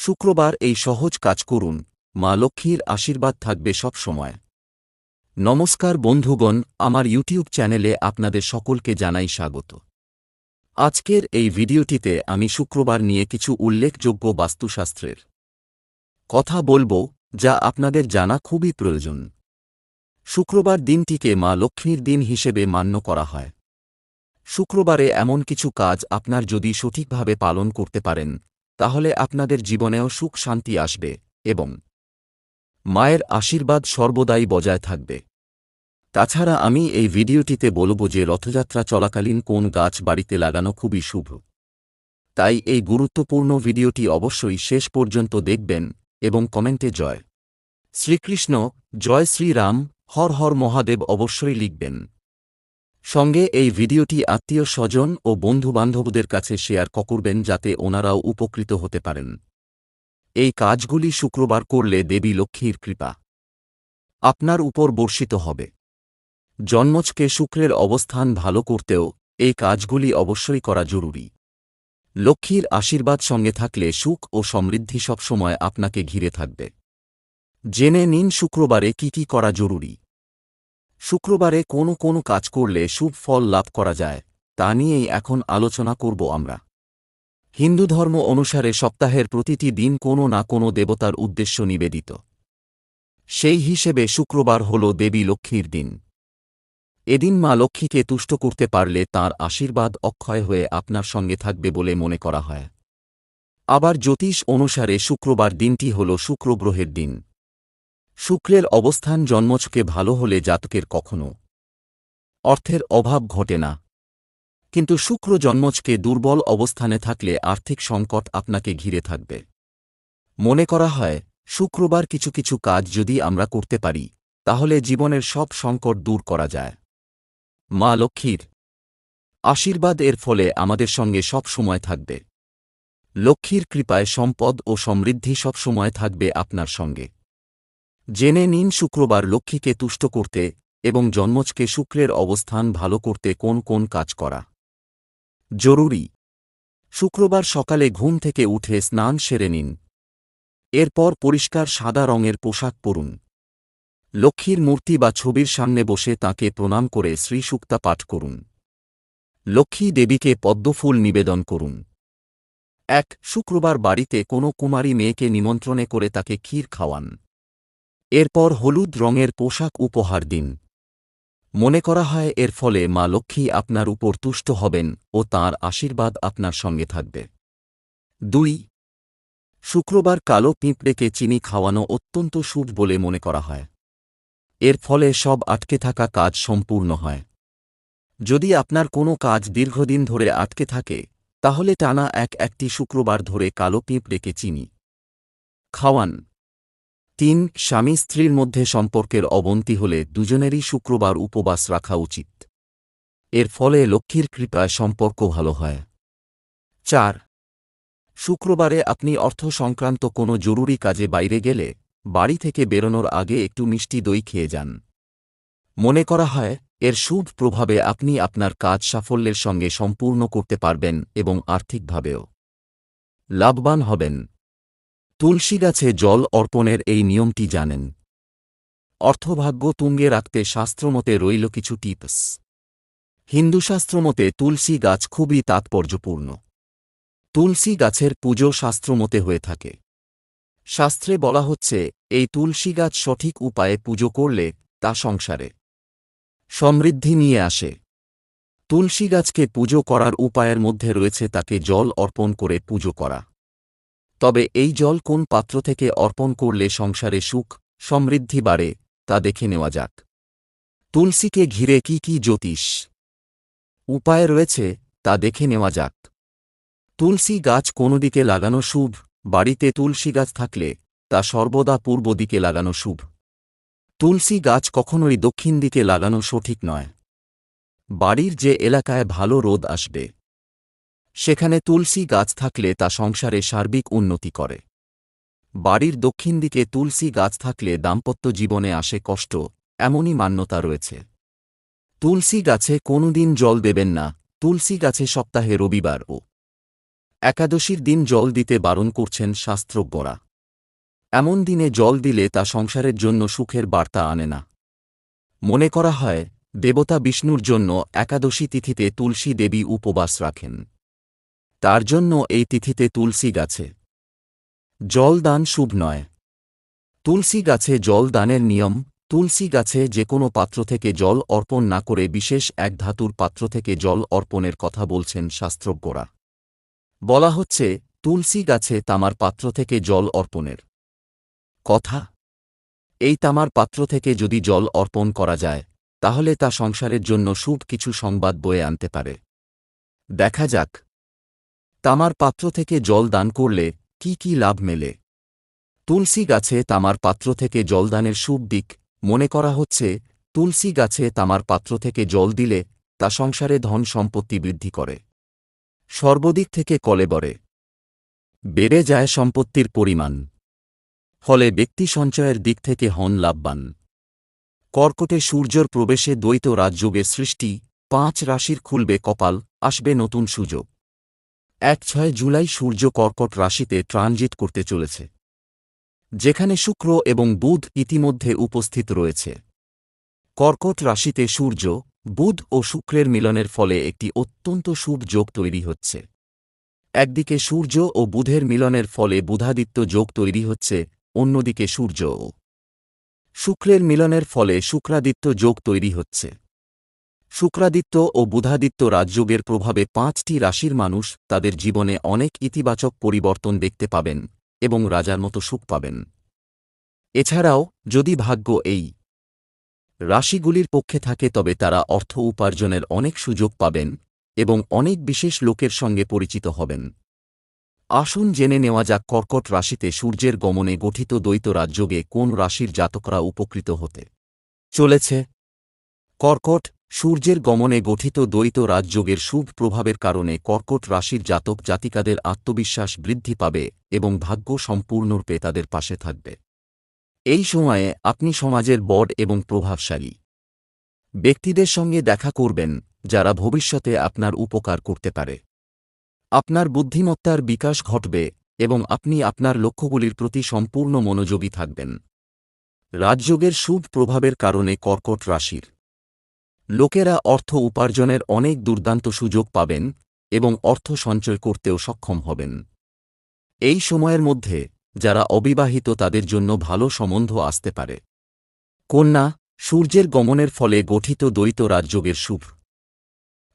শুক্রবার এই সহজ কাজ করুন। মা লক্ষ্মীর আশীর্বাদ থাকবে সব সময়। নমস্কার বন্ধুগণ, আমার ইউটিউব চ্যানেলে আপনাদের সকলকে জানাই স্বাগত। আজকের এই ভিডিওটিতে আমি শুক্রবার নিয়ে কিছু উল্লেখযোগ্য বাস্তুশাস্ত্রের কথা বলব, যা আপনাদের জানা খুবই প্রয়োজন। শুক্রবার দিনটিকে মা লক্ষ্মীর দিন হিসেবে মান্য করা হয়। শুক্রবারে এমন কিছু কাজ আপনার যদি সঠিকভাবে পালন করতে পারেন তাহলে আপনাদের জীবনেও সুখ শান্তি আসবে এবং মায়ের আশীর্বাদ সর্বদাই বজায় থাকবে। তাছাড়া আমি এই ভিডিওটিতে বলব যে রথযাত্রা চলাকালীন কোন গাছ বাড়িতে লাগানো খুবই শুভ। তাই এই গুরুত্বপূর্ণ ভিডিওটি অবশ্যই শেষ পর্যন্ত দেখবেন এবং কমেন্টে জয়। শ্রীকৃষ্ণ, জয় শ্রীরাম, হর হর মহাদেব অবশ্যই লিখবেন। সঙ্গে এই ভিডিওটি আত্মীয় স্বজন ও বন্ধুবান্ধবদের কাছে শেয়ার করবেন যাতে ওনারাও উপকৃত হতে পারেন। এই কাজগুলি শুক্রবার করলে দেবী লক্ষ্মীর কৃপা। আপনার উপর বর্ষিত হবে। জন্মজকে শুক্রের অবস্থান ভালো করতেও এই কাজগুলি অবশ্যই করা জরুরি। লক্ষ্মীর আশীর্বাদ সঙ্গে থাকলে সুখ ও সমৃদ্ধি সবসময় আপনাকে ঘিরে থাকবে। জেনে নিন শুক্রবারে কি কি করা জরুরি। শুক্রবারে কোনো কোনো কাজ করলে শুভ ফল লাভ করা যায়, তা নিয়েই এখন আলোচনা করব আমরা। হিন্দু ধর্ম অনুসারে সপ্তাহের প্রতিটি দিন কোনো না কোনো দেবতার উদ্দেশ্য নিবেদিত। সেই হিসেবে শুক্রবার হল দেবী লক্ষ্মীর দিন। এদিন মা লক্ষ্মীকে তুষ্ট করতে পারলে তার আশীর্বাদ অক্ষয় হয়ে আপনার সঙ্গে থাকবে বলে মনে করা হয়। আবার জ্যোতিষ অনুসারে শুক্রবার দিনটি হল শুক্রগ্রহের দিন। শুক্রের অবস্থান জন্মজকে ভালো হলে জাতকের কখনো অর্থের অভাব ঘটে না। কিন্তু শুক্র জন্মজকে দুর্বল অবস্থানে থাকলে আর্থিক সংকট আপনাকে ঘিরে থাকবে। মনে করা হয়, শুক্রবার কিছু কিছু কাজ যদি আমরা করতে পারি, তাহলে জীবনের সব সংকট দূর করা যায়। মা লক্ষ্মীর আশীর্বাদ এর ফলে আমাদের সঙ্গে সব সময় থাকবে। লক্ষ্মীর কৃপায় সম্পদ ও সমৃদ্ধি সব সময় থাকবে আপনার সঙ্গে। জেনে নিন শুক্রবার লক্ষ্মীকে তুষ্ট করতে এবং জন্মজকে শুক্রের অবস্থান ভালো করতে কোন কোন কাজ করা জরুরি। শুক্রবার সকালে ঘুম থেকে উঠে স্নান সেরে নিন। এরপর পরিষ্কার সাদা রঙের পোশাক পরুন। লক্ষ্মীর মূর্তি বা ছবির সামনে বসে তাকে প্রণাম করে শ্রীসুক্তা পাঠ করুন। লক্ষ্মী দেবীকে পদ্মফুল নিবেদন করুন। এক, শুক্রবার বাড়িতে কোনো কুমারী মেয়েকে নিমন্ত্রণে করে তাকে ক্ষীর খাওয়ান। এরপর হলুদ রঙের পোশাক উপহার দিন। মনে করা হয়, এর ফলে মা লক্ষ্মী আপনার উপর তুষ্ট হবেন ও তার আশীর্বাদ আপনার সঙ্গে থাকবে। দুই, শুক্রবার কালো পিঁপড়েকে চিনি খাওয়ানো অত্যন্ত শুভ বলে মনে করা হয়। এর ফলে সব আটকে থাকা কাজ সম্পূর্ণ হয়। যদি আপনার কোনো কাজ দীর্ঘদিন ধরে আটকে থাকে, তাহলে টানা এক একটি শুক্রবার ধরে কালো পিঁপড়েকে চিনি খাওয়ান। তিন, স্বামী স্ত্রীর মধ্যে সম্পর্কের অবনতি হলে দুজনেরই শুক্রবার উপবাস রাখা উচিত। এর ফলে লক্ষ্মীর কৃপায় সম্পর্ক ভালো হয়। চার, শুক্রবারে আপনি অর্থ সংক্রান্ত কোনো জরুরি কাজে বাইরে গেলে বাড়ি থেকে বেরোনোর আগে একটু মিষ্টি দই খেয়ে যান। মনে করা হয়, এর শুভ প্রভাবে আপনি আপনার কাজ সাফল্যের সঙ্গে সম্পূর্ণ করতে পারবেন এবং আর্থিকভাবেও লাভবান হবেন। তুলসী গাছে জল অর্পণের এই নিয়মটি জানেন। অর্থভাগ্য তুঙ্গে রাখতে শাস্ত্রমতে রইল কিছু টিপস। হিন্দুশাস্ত্রমতে তুলসী গাছ খুবই তাৎপর্যপূর্ণ। তুলসী গাছের পুজো শাস্ত্রমতে হয়ে থাকে। শাস্ত্রে বলা হচ্ছে, এই তুলসী গাছ সঠিক উপায়ে পুজো করলে তা সংসারে সমৃদ্ধি নিয়ে আসে। তুলসী গাছকে পুজো করার উপায়ের মধ্যে রয়েছে তাকে জল অর্পণ করে পুজো করা। তবে এই জল কোন পাত্র থেকে অর্পণ করলে সংসারে সুখ, সমৃদ্ধি বাড়ে, তা দেখে নেওয়া যাক। তুলসীকে ঘিরে কি কি জ্যোতিষ উপায় রয়েছে, তা দেখে নেওয়া যাক। তুলসী গাছ কোনো দিকে লাগানো শুভ, বাড়িতে তুলসী গাছ থাকলে, তা সর্বদা পূর্ব দিকে লাগানো শুভ। তুলসী গাছ কখনোই দক্ষিণ দিকে লাগানো সঠিক নয়। বাড়ির যে এলাকায় ভালো রোদ আসবে। সেখানে তুলসী গাছ থাকলে তা সংসারে সার্বিক উন্নতি করে। বাড়ির দক্ষিণ দিকে তুলসী গাছ থাকলে দাম্পত্য জীবনে আসে কষ্ট, এমনই মান্যতা রয়েছে। তুলসী গাছে কোনোদিন জল দেবেন না, তুলসী গাছে সপ্তাহে রবিবার ও একাদশীর দিন জল দিতে বারণ করছেন শাস্ত্রজ্ঞরা। এমন দিনে জল দিলে তা সংসারের জন্য সুখের বার্তা আনে না। মনে করা হয়, দেবতা বিষ্ণুর জন্য একাদশী তিথিতে তুলসী দেবী উপবাস রাখেন। তার জন্য এই তিথিতে তুলসী গাছে। জল দান শুভ নয়। তুলসী গাছে জল দানের নিয়ম, তুলসী গাছে যে কোনো পাত্র থেকে জল অর্পণ না করে বিশেষ এক ধাতুর পাত্র থেকে জল অর্পণের কথা বলছেন শাস্ত্রজ্ঞরা। বলা হচ্ছে, তুলসী গাছে তামার পাত্র থেকে জল অর্পণের কথা। এই তামার পাত্র থেকে যদি জল অর্পণ করা যায়, তাহলে তা সংসারের জন্য শুভ কিছু সংবাদ বয়ে আনতে পারে। দেখা যাক। তামার পাত্র থেকে জল দান করলে কি কি লাভ মেলে? তুলসী গাছে তামার পাত্র থেকে জলদানের শুভ দিক মনে করা হচ্ছে, তুলসী গাছে তামার পাত্র থেকে জল দিলে তা সংসারে ধন সম্পত্তি বৃদ্ধি করে। সর্বদিক থেকে কলে কলেবরে বেড়ে যায় সম্পত্তির পরিমাণ। ফলে ব্যক্তি সঞ্চয়ের দিক থেকে হন লাভবান। কর্কটে সূর্যর প্রবেশে দ্বৈত রাজযোগের সৃষ্টি পাঁচ রাশির খুলবে কপাল, আসবে নতুন সুযোগ। এক ছয় জুলাই সূর্য কর্কট রাশিতে ট্রানজিট করতে চলেছে। যেখানে শুক্র এবং বুধ ইতিমধ্যে উপস্থিত রয়েছে। কর্কট রাশিতে সূর্য, বুধ ও শুক্রের মিলনের ফলে একটি অত্যন্ত শুভ যোগ তৈরি হচ্ছে। একদিকে সূর্য ও বুধের মিলনের ফলে বুধাদিত্য যোগ তৈরি হচ্ছে, অন্যদিকে সূর্য ও শুক্রের মিলনের ফলে শুক্রাদিত্য যোগ তৈরি হচ্ছে। শুক্রাদিত্য ও বুধাদিত্য রাজযোগের প্রভাবে পাঁচটি রাশির মানুষ তাদের জীবনে অনেক ইতিবাচক পরিবর্তন দেখতে পাবেন এবং রাজার মতো সুখ পাবেন। এছাড়াও, যদি ভাগ্য এই রাশিগুলির পক্ষে থাকে তবে তারা অর্থ উপার্জনের অনেক সুযোগ পাবেন এবং অনেক বিশেষ লোকের সঙ্গে পরিচিত হবেন। আসুন জেনে নেওয়া যাক কর্কট রাশিতে সূর্যের গমনে গঠিত দ্বৈত রাজযোগে কোন রাশির জাতকরা উপকৃত হতে চলেছে। কর্কট সূর্যের গমনে গঠিত দ্বৈত রাজযোগের শুভ প্রভাবের কারণে কর্কট রাশির জাতক জাতিকাদের আত্মবিশ্বাস বৃদ্ধি পাবে এবং ভাগ্য সম্পূর্ণরূপে তাদের পাশে থাকবে। এই সময়ে আপনি সমাজের বড এবং প্রভাবশালী। ব্যক্তিদের সঙ্গে দেখা করবেন, যারা ভবিষ্যতে আপনার উপকার করতে পারে। আপনার বুদ্ধিমত্তার বিকাশ ঘটবে এবং আপনি আপনার লক্ষ্যগুলির প্রতি সম্পূর্ণ মনোযোগী থাকবেন। রাজযোগের শুভ প্রভাবের কারণে কর্কট রাশির লোকেরা অর্থ উপার্জনের অনেক দুর্দান্ত সুযোগ পাবেন এবং অর্থ সঞ্চয় করতেও সক্ষম হবেন। এই সময়ের মধ্যে, যারা অবিবাহিত তাদের জন্য ভালো সম্বন্ধ আসতে পারে। কন্যা, সূর্যের গমনের ফলে গঠিত দ্বৈত রাজযোগের শুভ।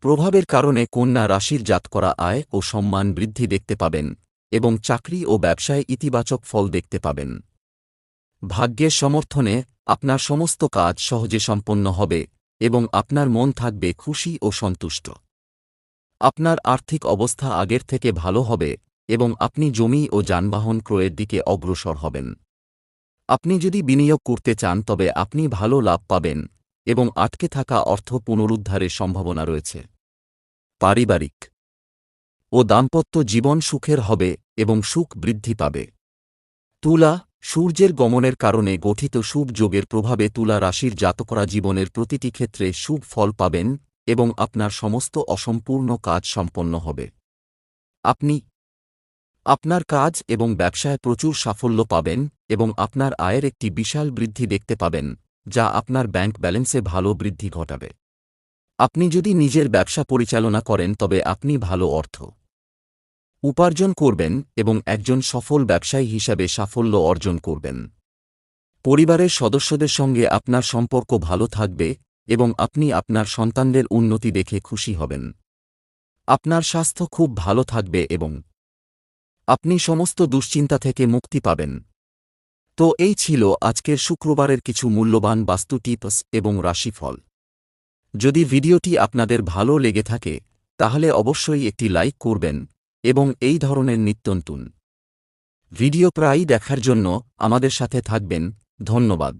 প্রভাবের কারণে কন্যা রাশির জাত করা আয় ও সম্মান বৃদ্ধি দেখতে পাবেন এবং চাকরি ও ব্যবসায় ইতিবাচক ফল দেখতে পাবেন। ভাগ্যের সমর্থনে, আপনার সমস্ত কাজ সহজে সম্পন্ন হবে। এবং আপনার মন থাকবে খুশি ও সন্তুষ্ট। আপনার আর্থিক অবস্থা আগের থেকে ভালো হবে এবং আপনি জমি ও যানবাহন ক্রয়ের দিকে অগ্রসর হবেন। আপনি যদি বিনিয়োগ করতে চান তবে আপনি ভালো লাভ পাবেন এবং আটকে থাকা অর্থ পুনরুদ্ধারের সম্ভাবনা রয়েছে। পারিবারিক। ও দাম্পত্য জীবন সুখের হবে এবং সুখ বৃদ্ধি পাবে। তুলা সূর্যের গমনের কারণে গঠিত শুভ যোগের প্রভাবে তুলা রাশির জাতকরা জীবনের প্রতিটি ক্ষেত্রে শুভ ফল পাবেন এবং আপনার সমস্ত অসম্পূর্ণ কাজ সম্পন্ন হবে। আপনি আপনার কাজ এবং ব্যবসায় প্রচুর সাফল্য পাবেন এবং আপনার আয়ের একটি বিশাল বৃদ্ধি দেখতে পাবেন, যা আপনার ব্যাংক ব্যালেন্সে ভালো বৃদ্ধি ঘটাবে। আপনি যদি নিজের ব্যবসা পরিচালনা করেন, তবে আপনি ভালো অর্থ উপার্জন করবেন এবং একজন সফল ব্যবসায়ী হিসাবে সাফল্য অর্জন করবেন। পরিবারের সদস্যদের সঙ্গে আপনার সম্পর্ক ভালো থাকবে এবং আপনি আপনার সন্তানদের উন্নতি দেখে খুশি হবেন। আপনার স্বাস্থ্য খুব ভালো থাকবে এবং আপনি সমস্ত দুশ্চিন্তা থেকে মুক্তি পাবেন। তো এই ছিল আজকের শুক্রবারের কিছু মূল্যবান বাস্তু টিপস এবং রাশিফল। যদি ভিডিওটি আপনাদের ভালো লেগে থাকে, তাহলে অবশ্যই একটি লাইক করবেন এবং এই ধরনের নিত্যন্তন। ভিডিও প্রায়ই দেখার জন্য আমাদের সাথে থাকবেন ধন্যবাদ।